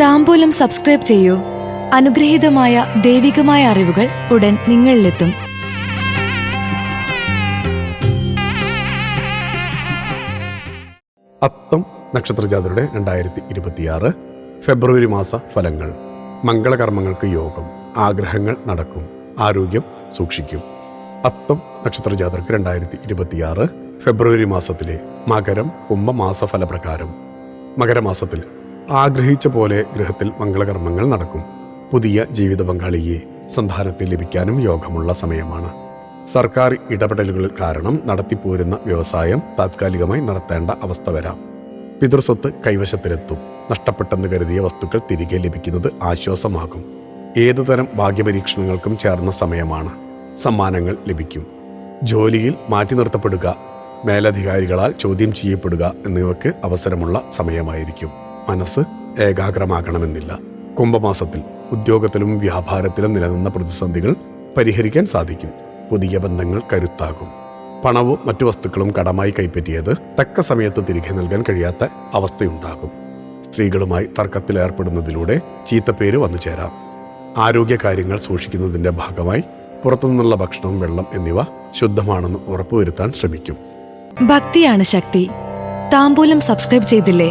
താമ്പൂലം subscribe ചെയ്യൂ. അനുഗ്രഹീതമായ ദൈവികമായ അറിവുകൾ ഉടൻ നിങ്ങളിലെത്തും. അത്തം നക്ഷത്രജാതരുടെ രണ്ടായിരത്തി ഇരുപത്തിയാറ് ഫെബ്രുവരി മാസ ഫലങ്ങൾ. മംഗളകർമ്മങ്ങൾക്ക് യോഗം. ആഗ്രഹങ്ങൾ നടക്കും. ആരോഗ്യം സൂക്ഷിക്കും. അത്തം നക്ഷത്രജാതർക്ക് രണ്ടായിരത്തി ഇരുപത്തിയാറ് ഫെബ്രുവരി മാസത്തിലെ മകരം കുംഭമാസ ഫലപ്രകാരം. മകരമാസത്തിൽ ആഗ്രഹിച്ച പോലെ ഗൃഹത്തിൽ മംഗളകർമ്മങ്ങൾ നടക്കും. പുതിയ ജീവിത പങ്കാളിയെ സന്താനത്തിൽ ലഭിക്കാനും യോഗമുള്ള സമയമാണ്. സർക്കാർ ഇടപെടലുകൾ കാരണം നടത്തിപ്പോരുന്ന വ്യവസായം താത്കാലികമായി നടത്തേണ്ട അവസ്ഥ വരാം. പിതൃസ്വത്ത് കൈവശത്തിലെത്തും. നഷ്ടപ്പെട്ടെന്ന് കരുതിയ വസ്തുക്കൾ തിരികെ ലഭിക്കുന്നത് ആശ്വാസമാകും. ഏതുതരം ഭാഗ്യപരീക്ഷണങ്ങൾക്കും ചേർന്ന സമയമാണ്. സമ്മാനങ്ങൾ ലഭിക്കും. ജോലിയിൽ മാറ്റി നിർത്തപ്പെടുക. മേലധികാരികളാൽ ചോദ്യം ചെയ്യപ്പെടുക എന്നിവയ്ക്ക് അവസരമുള്ള സമയമായിരിക്കും. മനസ്സ് ഏകാഗ്രമാകണമെന്നില്ല. കുംഭമാസത്തിൽ ഉദ്യോഗത്തിലും വ്യാപാരത്തിലും നിലനിന്ന പ്രതിസന്ധികൾ പരിഹരിക്കാൻ സാധിക്കും. പുതിയ ബന്ധങ്ങൾ കരുത്താകും. പണവും മറ്റു വസ്തുക്കളും കടമായി കൈപ്പറ്റിയത് തക്ക സമയത്ത് തിരികെ നൽകാൻ കഴിയാത്ത അവസ്ഥയുണ്ടാകും. സ്ത്രീകളുമായി തർക്കത്തിലേർപ്പെടുന്നതിലൂടെ ചീത്തപ്പേര് വന്നു ചേരാം. ആരോഗ്യകാര്യങ്ങൾ സൂക്ഷിക്കുന്നതിന്റെ ഭാഗമായി പുറത്തുനിന്നുള്ള ഭക്ഷണം വെള്ളം എന്നിവ ശുദ്ധമാണെന്ന് ഉറപ്പുവരുത്താൻ ശ്രമിക്കും. ഭക്തിയാണ് ശക്തി. താമ്പൂലം സബ്സ്ക്രൈബ് ചെയ്തില്ലേ?